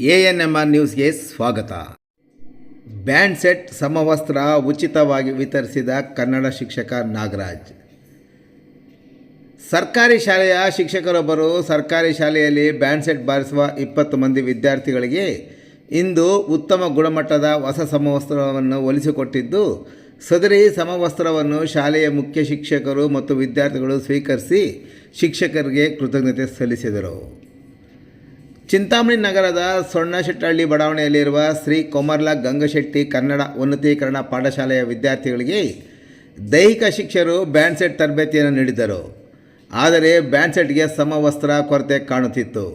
A N M R ನ್ಯೂಸ್ಗೆ ಸ್ವಾಗತ. Band set ಸಮವಸ್ತ್ರ ಉಚಿತವಾಗಿ ವಿತರಿಸಿದ ಕನ್ನಡ ಶಿಕ್ಷಕ ನಾಗರಾಜ್. ಸರ್ಕಾರಿ ಶಾಲೆಯ ಶಿಕ್ಷಕರೊಬ್ಬರು ಸರ್ಕಾರಿ ಶಾಲೆಯಲ್ಲಿ ಬ್ಯಾಂಡ್ ಸೆಟ್ ಬಾರಿಸುವ ಇಪ್ಪತ್ತು ಮಂದಿ ವಿದ್ಯಾರ್ಥಿಗಳಿಗೆ ಇಂದು ಉತ್ತಮ ಗುಣಮಟ್ಟದ ಹೊಸ ಸಮವಸ್ತ್ರವನ್ನು ಒಲಿಸಿಕೊಟ್ಟಿದ್ದು ಸದರಿ ಸಮವಸ್ತ್ರವನ್ನು ಶಾಲೆಯ ಮುಖ್ಯ ಶಿಕ್ಷಕರು ಮತ್ತು ವಿದ್ಯಾರ್ಥಿಗಳು ಸ್ವೀಕರಿಸಿ ಶಿಕ್ಷಕರಿಗೆ ಕೃತಜ್ಞತೆ ಸಲ್ಲಿಸಿದರು. ಚಿಂತಾಮಣಿ ನಗರದ ಸೊಣ್ಣಶೆಟ್ಟಹಳ್ಳಿ ಬಡಾವಣೆಯಲ್ಲಿರುವ ಶ್ರೀ ಕೊಮರ್ಲಾ ಗಂಗಶೆಟ್ಟಿ ಕನ್ನಡ ಉನ್ನತೀಕರಣ ಪಾಠಶಾಲೆಯ ವಿದ್ಯಾರ್ಥಿಗಳಿಗೆ ದೈಹಿಕ ಶಿಕ್ಷರು ಬ್ಯಾಂಡ್ ಸೆಟ್ ತರಬೇತಿಯನ್ನು ನೀಡಿದರು. ಆದರೆ ಬ್ಯಾಂಡ್ ಸೆಟ್ಗೆ ಸಮವಸ್ತ್ರ, ಕೊರತೆ ಕಾಣುತ್ತಿತ್ತು.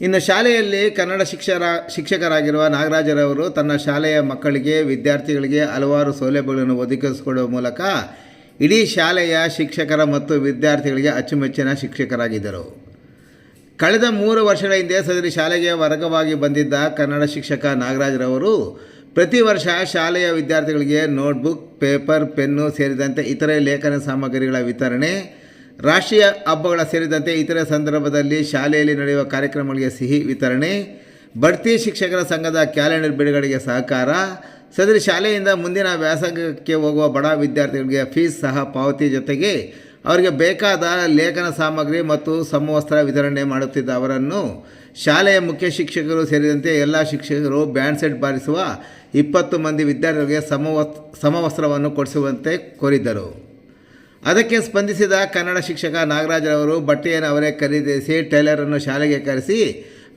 ಇನ್ನು ಶಾಲೆಯಲ್ಲಿ ಕನ್ನಡ ಶಿಕ್ಷರ, ಶಿಕ್ಷಕರಾಗಿರುವ ನಾಗರಾಜರವರು ತನ್ನ ಶಾಲೆಯ ಮಕ್ಕಳಿಗೆ, ವಿದ್ಯಾರ್ಥಿಗಳಿಗೆ ಹಲವಾರು ಸೌಲಭ್ಯಗಳನ್ನು ಒದಗಿಸಿಕೊಡುವ ಮೂಲಕ ಇಡೀ ಶಾಲೆಯ ಶಿಕ್ಷಕರ ಮತ್ತು ವಿದ್ಯಾರ್ಥಿಗಳಿಗೆ ಅಚ್ಚುಮೆಚ್ಚಿನ ಶಿಕ್ಷಕರಾಗಿದ್ದರು. ಕಳೆದ ಮೂರು ವರ್ಷಗಳ ಹಿಂದೆ ಸದರಿ ಶಾಲೆಗೆ ವರ್ಗವಾಗಿ ಬಂದಿದ್ದ ಕನ್ನಡ ಶಿಕ್ಷಕ ನಾಗರಾಜರವರು ಪ್ರತಿ ವರ್ಷ ಶಾಲೆಯ ವಿದ್ಯಾರ್ಥಿಗಳಿಗೆ ನೋಟ್ಬುಕ್, ಪೇಪರ್, ಪೆನ್ನು ಸೇರಿದಂತೆ ಇತರೆ ಲೇಖನ ಸಾಮಗ್ರಿಗಳ ವಿತರಣೆ, ರಾಷ್ಟ್ರೀಯ ಹಬ್ಬಗಳ ಸೇರಿದಂತೆ ಇತರೆ ಸಂದರ್ಭದಲ್ಲಿ ಶಾಲೆಯಲ್ಲಿ ನಡೆಯುವ ಕಾರ್ಯಕ್ರಮಗಳಿಗೆ ಸಿಹಿ ವಿತರಣೆ, ಬಡ್ತಿ ಶಿಕ್ಷಕರ ಸಂಘದ ಕ್ಯಾಲೆಂಡರ್ ಬಿಡುಗಡೆಗೆ ಸಹಕಾರ, ಸದರಿ ಶಾಲೆಯಿಂದ ಮುಂದಿನ ವ್ಯಾಸಂಗಕ್ಕೆ ಹೋಗುವ ಬಡ ವಿದ್ಯಾರ್ಥಿಗಳಿಗೆ ಫೀಸ್ ಸಹ ಪಾವತಿ ಜೊತೆಗೆ ಅವರಿಗೆ ಬೇಕಾದ ಲೇಖನ ಸಾಮಗ್ರಿ ಮತ್ತು ಸಮವಸ್ತ್ರ ವಿತರಣೆ ಮಾಡುತ್ತಿದ್ದ ಅವರನ್ನು ಶಾಲೆಯ ಮುಖ್ಯ ಶಿಕ್ಷಕರು ಸೇರಿದಂತೆ ಎಲ್ಲ ಶಿಕ್ಷಕರು ಬ್ಯಾಂಡ್ ಸೆಟ್ ಬಾರಿಸುವ ಇಪ್ಪತ್ತು ಮಂದಿ ವಿದ್ಯಾರ್ಥಿಗಳಿಗೆ ಸಮವಸ್, ಸಮವಸ್ತ್ರವನ್ನು ಕೊಡಿಸುವಂತೆ ಕೋರಿದ್ದರು. ಅದಕ್ಕೆ ಸ್ಪಂದಿಸಿದ ಕನ್ನಡ ಶಿಕ್ಷಕ ನಾಗರಾಜರವರು ಬಟ್ಟೆಯನ್ನು ಅವರೇ ಖರೀದಿಸಿ ಟೈಲರನ್ನು ಶಾಲೆಗೆ ಕರೆಸಿ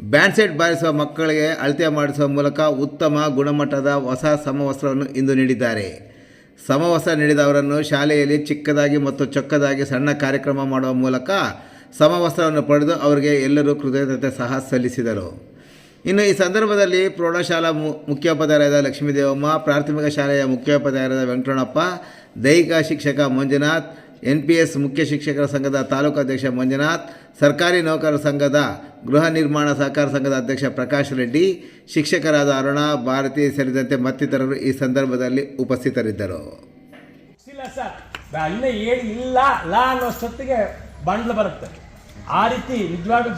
ಬ್ಯಾಂಡ್ ಸೆಟ್ ಬಾರಿಸುವ ಮಕ್ಕಳಿಗೆ ಅಳತೆ ಮಾಡಿಸುವ ಮೂಲಕ ಉತ್ತಮ ಗುಣಮಟ್ಟದ ಹೊಸ ಸಮವಸ್ತ್ರವನ್ನು ಇಂದು ನೀಡಿದ್ದಾರೆ. ಸಮವಸ್ತ್ರ ನೀಡಿದವರನ್ನು ಶಾಲೆಯಲ್ಲಿ ಚಿಕ್ಕದಾಗಿ ಮತ್ತು ಚೊಕ್ಕದಾಗಿ ಸಣ್ಣ ಕಾರ್ಯಕ್ರಮ ಮಾಡುವ ಮೂಲಕ ಸಮವಸ್ತ್ರವನ್ನು ಪಡೆದು ಅವರಿಗೆ ಎಲ್ಲರೂ ಕೃತಜ್ಞತೆ ಸಹ ಸಲ್ಲಿಸಿದರು. ಇನ್ನು ಈ ಸಂದರ್ಭದಲ್ಲಿ ಪ್ರೌಢಶಾಲಾ ಮುಖ್ಯೋಪಾಧ್ಯಾಯರಾದ ಲಕ್ಷ್ಮೀದೇವಮ್ಮ, ಪ್ರಾಥಮಿಕ ಶಾಲೆಯ ಮುಖ್ಯೋಪಾಧ್ಯಾಯರಾದ ವೆಂಕಟಣ್ಣಪ್ಪ ದೈಹಿಕ ಶಿಕ್ಷಕ ಮಂಜುನಾಥ್ ಎನ್ ಪಿ ಎಸ್ ಮುಖ್ಯ ಶಿಕ್ಷಕರ ಸಂಘದ ತಾಲೂಕು ಅಧ್ಯಕ್ಷ ಮಂಜುನಾಥ್, ಸರ್ಕಾರಿ ನೌಕರರ ಸಂಘದ ಗೃಹ ನಿರ್ಮಾಣ ಸಹಕಾರ ಸಂಘದ ಅಧ್ಯಕ್ಷ ಪ್ರಕಾಶ್ ರೆಡ್ಡಿ, ಶಿಕ್ಷಕರಾದ ಅರುಣ, ಭಾರತಿ ಸೇರಿದಂತೆ ಮತ್ತಿತರರು ಈ ಸಂದರ್ಭದಲ್ಲಿ ಉಪಸ್ಥಿತರಿದ್ದರು. ಇಲ್ಲ ಲಾ ಅನ್ನೋಷ್ಟೊತ್ತಿಗೆ ಬಂಡ್ಲು ಬರುತ್ತೆ. ಆ ರೀತಿ ನಿಜವಾಗ್ಲೂ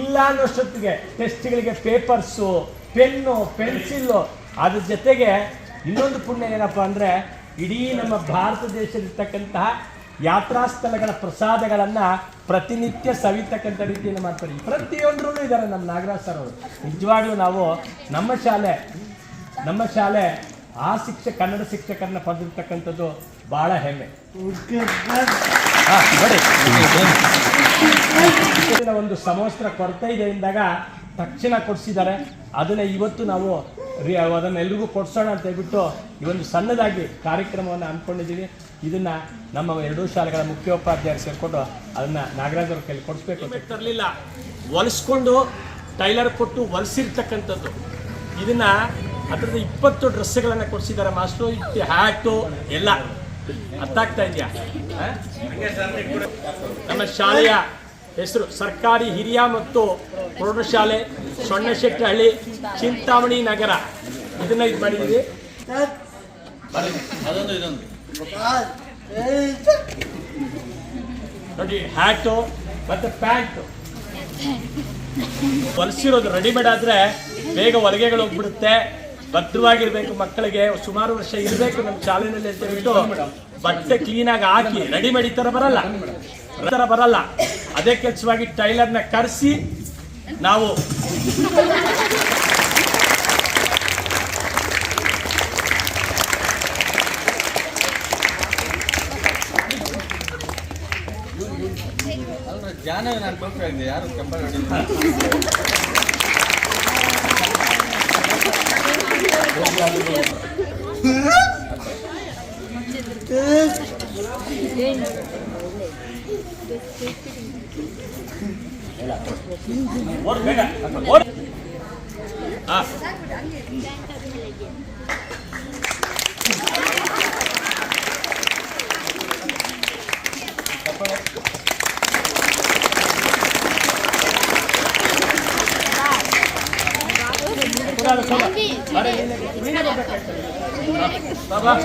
ಇಲ್ಲ ಅನ್ನೋಷ್ಟೊತ್ತಿಗೆ ಟೆಸ್ಟ್ಗಳಿಗೆ ಪೇಪರ್ಸು, ಪೆನ್ನು, ಪೆನ್ಸಿಲ್ಲು, ಅದ್ರ ಜೊತೆಗೆ ಇನ್ನೊಂದು ಪುಣ್ಯ ಏನಪ್ಪ ಅಂದರೆ ಇಡೀ ನಮ್ಮ ಭಾರತ ದೇಶದಲ್ಲಿರ್ತಕ್ಕಂತಹ ಯಾತ್ರಾ ಸ್ಥಳಗಳ ಪ್ರಸಾದಗಳನ್ನು ಪ್ರತಿನಿತ್ಯ ಸವಿತಕ್ಕಂಥ ರೀತಿಯನ್ನು ಮಾಡ್ತಾರೆ. ಪ್ರತಿಯೊಂದರೂ ಇದ್ದಾರೆ ನಮ್ಮ ನಾಗರಾಜ್ ಸರ್ ಅವರು. ನಿಜವಾಗ್ಲೂ ನಾವು ನಮ್ಮ ಶಾಲೆ ನಮ್ಮ ಶಾಲೆ ಆ ಶಿಕ್ಷಕ ಕನ್ನಡ ಶಿಕ್ಷಕರನ್ನ ಪಡೆದಿರ್ತಕ್ಕಂಥದ್ದು ಬಹಳ ಹೆಮ್ಮೆ. ಒಂದು ಸಮವಸ್ತ್ರ ಕೊರತೆ ಇದೆ ಎಂದಾಗ ತಕ್ಷಣ ಕೊಡಿಸಿದ್ದಾರೆ. ಅದನ್ನ ಇವತ್ತು ನಾವು ರಿ- ಅದನ್ನು ಎಲ್ರಿಗೂ ಕೊಡ್ಸೋಣ ಅಂತ ಹೇಳ್ಬಿಟ್ಟು ಈ ಒಂದು ಸಣ್ಣದಾಗಿ ಕಾರ್ಯಕ್ರಮವನ್ನು ಅಂದ್ಕೊಂಡಿದ್ದೀವಿ ಇದನ್ನ ನಮ್ಮ ಎರಡೂ ಶಾಲೆಗಳ ಮುಖ್ಯೋಪಾಧ್ಯಾಯರು ಸೇರಿಕೊಂಡು ಅದನ್ನ ನಾಗರಾಜ್ ಕೈಲಿ ಕೊಡಿಸ್ಬೇಕು ತರಲಿಲ್ಲ. ಹೊಲಿಸ್ಕೊಂಡು ಟೈಲರ್ ಕೊಟ್ಟು ಹೊಲಿಸಿರ್ತಕ್ಕಂಥದ್ದು. ಇದನ್ನ ಅದರದ್ದು ಇಪ್ಪತ್ತು ಡ್ರೆಸ್ಗಳನ್ನು ಕೊಡಿಸಿದ್ದಾರೆ. ಮಾಸ್ಟ್ರು ಇಟ್ಟು ಹ್ಯಾಟು, ಎಲ್ಲ. ಅರ್ಥ ಆಗ್ತಾ ಇದೆಯಾ? ನಮ್ಮ ಶಾಲೆಯ ಹೆಸರು ಸರ್ಕಾರಿ ಹಿರಿಯ ಮತ್ತು ಪ್ರೌಢಶಾಲೆ. ಸೊಣ್ಣಶೆಟ್ಟಹಳ್ಳಿ ಚಿಂತಾಮಣಿ ನಗರ. ಇದನ್ನ ಇದು ಮಾಡಿದ್ದೀವಿ ನೋಡಿ ಹ್ಯಾಟು ಮತ್ತೆ ಪ್ಯಾಂಟು ಹೊಲಿಸಿರೋದು ರೆಡಿಮೇಡ್ ಆದ್ರೆ ಬೇಗ ಹೊಲಿಗೆಗಳು ಹೋಗ್ಬಿಡುತ್ತೆ. ಭದ್ರವಾಗಿರ್ಬೇಕು ಮಕ್ಕಳಿಗೆ. ಸುಮಾರು ವರ್ಷ ಇರಬೇಕು ನಮ್ಮ ಶಾಲೆಯಲ್ಲಿ ಅಂತ ಹೇಳ್ಬಿಟ್ಟು ಬಟ್ಟೆ ಕ್ಲೀನಾಗಿ ಹಾಕಿ ರೆಡಿಮೇಡ್ ಈ ಥರ ಬರಲ್ಲ. ಈ ಥರ ಬರಲ್ಲ. ಅದೇ ಕೆಲಸವಾಗಿ ಟೈಲರ್ನ ಕರೆಸಿ, ನಾವು ಜ್ಞಾನ ನಾನು ಕೊಡ್ತಾ ಯಾರು ಕಂಪೇರ್ ಮಾಡಿಲ್ಲ ಓಡ್ ಬೇಗ ಓಡ್ Ah. Baba.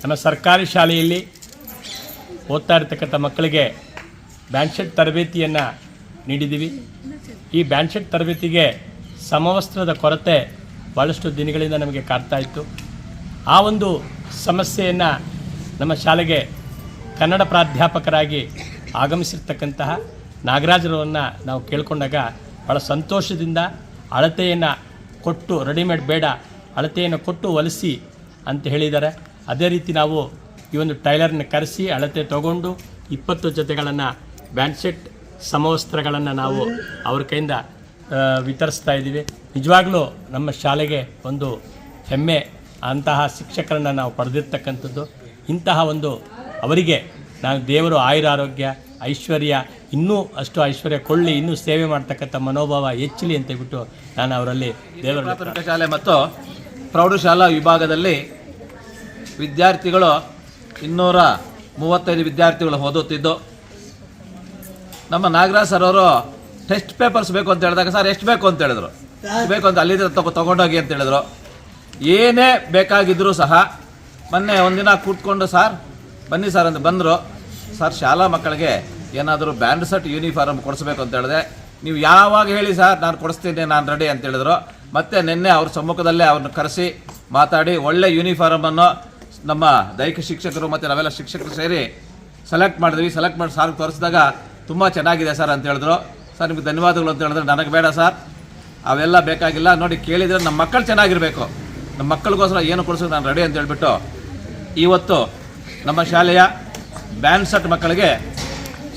ನಮ್ಮ ಸರ್ಕಾರಿ ಶಾಲೆಯಲ್ಲಿ ಓದ್ತಾ ಇರ್ತಕ್ಕಂಥ ಮಕ್ಕಳಿಗೆ ಬ್ಯಾಂಡ್ಶೆಟ್ ತರಬೇತಿಯನ್ನು ನೀಡಿದ್ದೀವಿ. ಈ ಬ್ಯಾಂಡ್ಶೆಟ್ ತರಬೇತಿಗೆ ಸಮವಸ್ತ್ರದ ಕೊರತೆ ಭಾಳಷ್ಟು ದಿನಗಳಿಂದ ನಮಗೆ ಕಾಡ್ತಾ ಇತ್ತು. ಆ ಒಂದು ಸಮಸ್ಯೆಯನ್ನು ನಮ್ಮ ಶಾಲೆಗೆ ಕನ್ನಡ ಪ್ರಾಧ್ಯಾಪಕರಾಗಿ ಆಗಮಿಸಿರ್ತಕ್ಕಂತಹ ನಾಗರಾಜರವನ್ನು ನಾವು ಕೇಳಿಕೊಂಡಾಗ ಭಾಳ ಸಂತೋಷದಿಂದ ಅಳತೆಯನ್ನು ಕೊಟ್ಟು ರೆಡಿಮೇಡ್ ಬೇಡ ಅಳತೆಯನ್ನು ಕೊಟ್ಟು ಹೊಲಿಸಿ ಅಂತ ಹೇಳಿದ್ದಾರೆ. ಅದೇ ರೀತಿ ನಾವು ಈ ಒಂದು ಟೈಲರ್ನ ಕರೆಸಿ ಅಳತೆ ತಗೊಂಡು ಇಪ್ಪತ್ತು ಜೊತೆಗಳನ್ನು ಬ್ಯಾನ್ಸೆಟ್ ಸಮವಸ್ತ್ರಗಳನ್ನು ನಾವು ಅವ್ರ ಕೈಯಿಂದ ವಿತರಿಸ್ತಾ ಇದ್ದೀವಿ. ನಿಜವಾಗ್ಲೂ ನಮ್ಮ ಶಾಲೆಗೆ ಒಂದು ಹೆಮ್ಮೆ ಅಂತಹ ಶಿಕ್ಷಕರನ್ನು ನಾವು ಪಡೆದಿರ್ತಕ್ಕಂಥದ್ದು. ಇಂತಹ ಒಂದು ಅವರಿಗೆ ನಾನು ದೇವರು ಆಯುರಾರೋಗ್ಯ, ಐಶ್ವರ್ಯ, ಇನ್ನೂ ಅಷ್ಟು ಐಶ್ವರ್ಯ ಕೊಳ್ಳಿ, ಇನ್ನೂ ಸೇವೆ ಮಾಡ್ತಕ್ಕಂಥ ಮನೋಭಾವ ಹೆಚ್ಚಲಿ ಅಂತ ಹೇಳ್ಬಿಟ್ಟು ನಾನು ಅವರಲ್ಲಿ ದೇವರ ಶಾಲೆ ಮತ್ತು ಪ್ರೌಢಶಾಲಾ ವಿಭಾಗದಲ್ಲಿ ವಿದ್ಯಾರ್ಥಿಗಳು ಇನ್ನೂರ ಮೂವತ್ತೈದು ವಿದ್ಯಾರ್ಥಿಗಳು ಓದುತ್ತಿದ್ದು, ನಮ್ಮ ನಾಗರಾಜ್ ಸರ್ ಅವರು ಟೆಸ್ಟ್ ಪೇಪರ್ಸ್ ಬೇಕು ಅಂತ ಹೇಳಿದಾಗ, ಸರ್, ಎಷ್ಟು ಬೇಕು ಅಂತ ಹೇಳಿದ್ರು? ಬೇಕು ಅಂತ ಅಲ್ಲಿಂದ ತಗೊ, ತಗೊಂಡೋಗಿ ಅಂತ ಹೇಳಿದ್ರು. ಏನೇ ಬೇಕಾಗಿದ್ದರೂ ಸಹ, ಮೊನ್ನೆ ಒಂದಿನ ಕೂತ್ಕೊಂಡು, ಸರ್, ಬನ್ನಿ ಸರ್ ಅಂತ ಬಂದರು. ಸರ್, ಶಾಲಾ ಮಕ್ಕಳಿಗೆ ಏನಾದರೂ ಬ್ಯಾಂಡ್ ಸೆಟ್ ಯೂನಿಫಾರ್ಮ್ ಕೊಡಿಸ್ಬೇಕು ಅಂತ ಹೇಳಿದೆ. ನೀವು ಯಾವಾಗ ಹೇಳಿ, ಸರ್, ನಾನು ಕೊಡಿಸ್ತೀನಿ, ನಾನು ರೆಡಿ ಅಂತ ಹೇಳಿದ್ರು. ಮತ್ತೆ ನಿನ್ನೆ ಅವ್ರ ಸಮ್ಮುಖದಲ್ಲೇ ಅವ್ರನ್ನ ಕರೆಸಿ ಮಾತಾಡಿ, ಒಳ್ಳೆ ಯೂನಿಫಾರ್ಮನ್ನು ನಮ್ಮ ದೈಹಿಕ ಶಿಕ್ಷಕರು ಮತ್ತು ನಾವೆಲ್ಲ ಶಿಕ್ಷಕರು ಸೇರಿ ಸೆಲೆಕ್ಟ್ ಮಾಡಿದ್ವಿ. ಸೆಲೆಕ್ಟ್ ಮಾಡಿ ಸಾರ್ಗೆ ತೋರಿಸಿದಾಗ ತುಂಬ ಚೆನ್ನಾಗಿದೆ ಸರ್ ಅಂತ ಹೇಳಿದ್ರು. ಸರ್, ನಿಮಗೆ ಧನ್ಯವಾದಗಳು ಅಂತ ಹೇಳಿದ್ರೆ ನನಗೆ ಬೇಡ ಸರ್. ಅವೆಲ್ಲ ಬೇಕಾಗಿಲ್ಲ. ನೋಡಿ, ಕೇಳಿದರೆ ನಮ್ಮ ಮಕ್ಕಳು ಚೆನ್ನಾಗಿರಬೇಕು. ನಮ್ಮ ಮಕ್ಕಳಿಗೋಸ್ಕರ ಏನು ಕೊಡಿಸೋದು ನಾನು ರೆಡಿ ಅಂತ ಹೇಳಿಬಿಟ್ಟು ಇವತ್ತು ನಮ್ಮ ಶಾಲೆಯ ಬ್ಯಾಂಡ್ ಮಕ್ಕಳಿಗೆ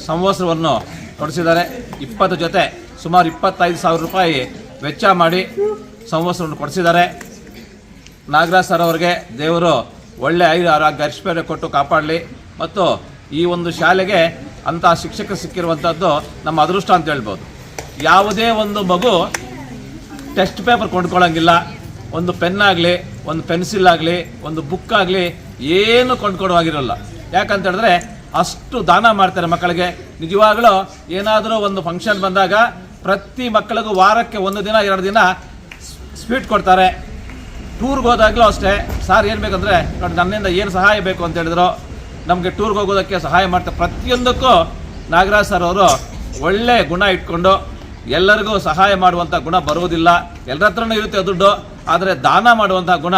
ಸಂವತ್ಸರವನ್ನು ಕೊಡಿಸಿದ್ದಾರೆ. ಇಪ್ಪತ್ತು ಜೊತೆ ಸುಮಾರು ಇಪ್ಪತ್ತೈದು ಸಾವಿರ ರೂಪಾಯಿ ವೆಚ್ಚ ಮಾಡಿ ಸಂವತ್ಸರವನ್ನು ಕೊಡಿಸಿದ್ದಾರೆ. ನಾಗರಾಜ್ ಸರ್ ಅವರಿಗೆ ದೇವರು ಒಳ್ಳೆ ಐದು ಐಶ್ವರ್ಯ ಕೊಟ್ಟು ಕಾಪಾಡಲಿ. ಮತ್ತು ಈ ಒಂದು ಶಾಲೆಗೆ ಅಂಥ ಶಿಕ್ಷಕ ಸಿಕ್ಕಿರುವಂಥದ್ದು ನಮ್ಮ ಅದೃಷ್ಟ ಅಂತ ಹೇಳ್ಬೋದು. ಯಾವುದೇ ಒಂದು ಮಗು ಟೆಸ್ಟ್ ಪೇಪರ್ ಕೊಂಡ್ಕೊಳ್ಳೋಂಗಿಲ್ಲ ಒಂದು ಪೆನ್ ಆಗಲಿ, ಒಂದು ಪೆನ್ಸಿಲ್ ಆಗಲಿ, ಒಂದು ಬುಕ್ ಆಗಲಿ ಏನು ಕೊಂಡ್ಕೊಡುವಾಗಿರಲ್ಲ ಯಾಕಂತ ಹೇಳಿದ್ರೆ ಅಷ್ಟು ದಾನ ಮಾಡ್ತಾರೆ ಮಕ್ಕಳಿಗೆ. ನಿಜವಾಗ್ಲೂ ಏನಾದರೂ ಒಂದು ಫಂಕ್ಷನ್ ಬಂದಾಗ ಪ್ರತಿ ಮಕ್ಕಳಿಗೂ ವಾರಕ್ಕೆ ಒಂದು ದಿನ, ಎರಡು ದಿನ ಸ್ವೀಟ್ ಕೊಡ್ತಾರೆ. ಟೂರ್ಗೆ ಹೋದಾಗಲೂ ಅಷ್ಟೇ, ಸಾರ್, ಏನು ಬೇಕಂದರೆ ನೋಡಿ, ನನ್ನಿಂದ ಏನು ಸಹಾಯ ಬೇಕು? ಅಂತ ಹೇಳಿದ್ರು. ನಮಗೆ ಟೂರ್ಗೆ ಹೋಗೋದಕ್ಕೆ ಸಹಾಯ ಮಾಡ್ತಾರೆ ಪ್ರತಿಯೊಂದಕ್ಕೂ ನಾಗರಾಜ್ ಸರ್ ಅವರು ಒಳ್ಳೆ ಗುಣ ಇಟ್ಕೊಂಡು ಎಲ್ಲರಿಗೂ ಸಹಾಯ ಮಾಡುವಂಥ ಗುಣ ಬರುವುದಿಲ್ಲ. ಎಲ್ಲರ ಹತ್ರನೂ ಇರುತ್ತೆ ದುಡ್ಡು, ಆದರೆ ದಾನ ಮಾಡುವಂಥ ಗುಣ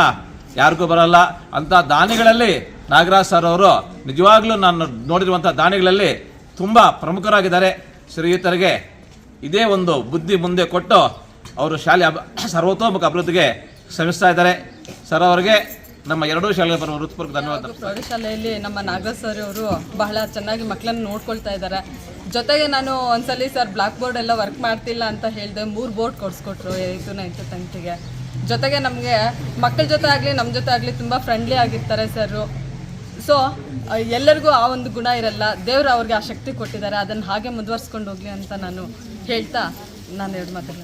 ಯಾರಿಗೂ ಬರಲ್ಲ. ಅಂಥ ದಾನಿಗಳಲ್ಲಿ ನಾಗರಾಜ್ ಸರ್ ಅವರು ನಿಜವಾಗ್ಲೂ ನಾನು ನೋಡಿರುವಂಥ ದಾನಿಗಳಲ್ಲಿ ತುಂಬ ಪ್ರಮುಖರಾಗಿದ್ದಾರೆ. ಶ್ರೀಯುತರಿಗೆ ಇದೇ ಒಂದು ಬುದ್ಧಿ ಮುಂದೆ ಕೊಟ್ಟು ಅವರು ಶಾಲೆ ಅಭ ಸರ್ವತೋಮುಖ ಅಭಿವೃದ್ಧಿಗೆ ಶ್ರಮಿಸ್ತಾ ಇದ್ದಾರೆ. ಸರ್ ಅವರಿಗೆ ನಮ್ಮ ಎರಡೂ ಶಾಲೆಗೆ ಬರುವ ಹೃತ್ಪೂರ್ವಕ ಧನ್ಯವಾದ ಪ್ರೌಢಶಾಲೆಯಲ್ಲಿ ನಮ್ಮ ನಾಗರಾಜ್ ಸರ್ ಅವರು ಬಹಳ ಚೆನ್ನಾಗಿ ಮಕ್ಕಳನ್ನು ನೋಡ್ಕೊಳ್ತಾ ಇದ್ದಾರೆ. ಜೊತೆಗೆ ನಾನು ಒಂದ್ಸಲಿ ಸರ್ ಬ್ಲಾಕ್ ಬೋರ್ಡ್ ಎಲ್ಲ ವರ್ಕ್ ಮಾಡ್ತಿಲ್ಲ ಅಂತ ಹೇಳಿದೆ ಮೂರು ಬೋರ್ಡ್ ಕೊಡಿಸ್ಕೊಟ್ರು ಏಯ್ತು ನೈನ್ತು ಟೆಂತಿಗೆ. ಜೊತೆಗೆ ನಮಗೆ ಮಕ್ಕಳ ಜೊತೆ ಆಗಲಿ ನಮ್ಮ ಜೊತೆ ಆಗಲಿ ತುಂಬ ಫ್ರೆಂಡ್ಲಿ ಆಗಿರ್ತಾರೆ ಸರ್. ಸೊ ಎಲ್ಲರಿಗೂ ಆ ಒಂದು ಗುಣ ಇರಲ್ಲ. ದೇವರು ಅವ್ರಿಗೆ ಆ ಶಕ್ತಿ ಕೊಟ್ಟಿದ್ದಾರೆ. ಅದನ್ನು ಹಾಗೆ ಮುಂದುವರ್ಸ್ಕೊಂಡು ಹೋಗಲಿ ಅಂತ ನಾನು ಹೇಳ್ತಾ ನಾನು ಎರಡು ಮಾತನ್ನು